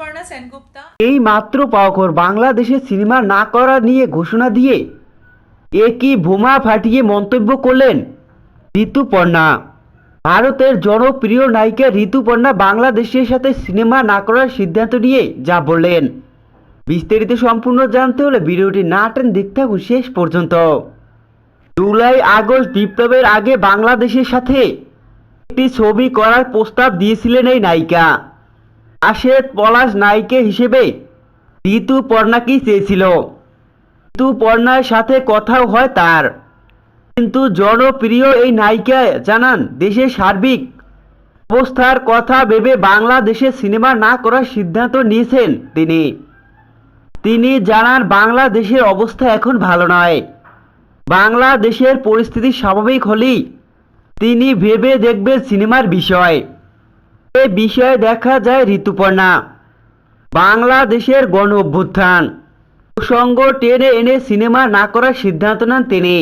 ঋতুপর্ণা সেনগুপ্তা। এই মাত্র পাওকর বাংলাদেশে সিনেমা না করা নিয়ে ঘোষণা দিয়ে একই বোমা ফাটিয়ে মন্তব্য করলেন ঋতুপর্ণা। ভারতের জনপ্রিয় নায়িকা ঋতুপর্ণা বাংলাদেশের সাথে সিনেমা না করার সিদ্ধান্ত নিয়ে যা বললেন। বিস্তারিত সম্পূর্ণ জানতে হলে ভিডিওটি না টেন দেখতে থাকুন শেষ পর্যন্ত। জুলাই, আগস্ট বিপ্লবের আগে বাংলাদেশের সাথে একটি ছবি করার প্রস্তাব দিয়েছিলেন এই নায়িকা। আশেদ পলাশ নায়িকা হিসেবে ঋতুপর্ণাকেই চেয়েছিল। ঋতুপর্ণার সাথে কথাও হয় তার। কিন্তু জনপ্রিয় এই নায়িকা জানান দেশের সার্বিক অবস্থার কথা ভেবে বাংলাদেশে সিনেমা না করার সিদ্ধান্ত নিয়েছেন তিনি। তিনি জানান, বাংলাদেশের অবস্থা এখন ভালো নয়। বাংলাদেশের পরিস্থিতি স্বাভাবিক হলেই তিনি ভেবে দেখবেন সিনেমার বিষয়। এ বিষয়ে দেখা যায় ঋতুপর্ণা। বাংলাদেশের গণ অভ্যুত্থান প্রসঙ্গ টেনে এনে সিনেমা না করার সিদ্ধান্ত নেন তিনি।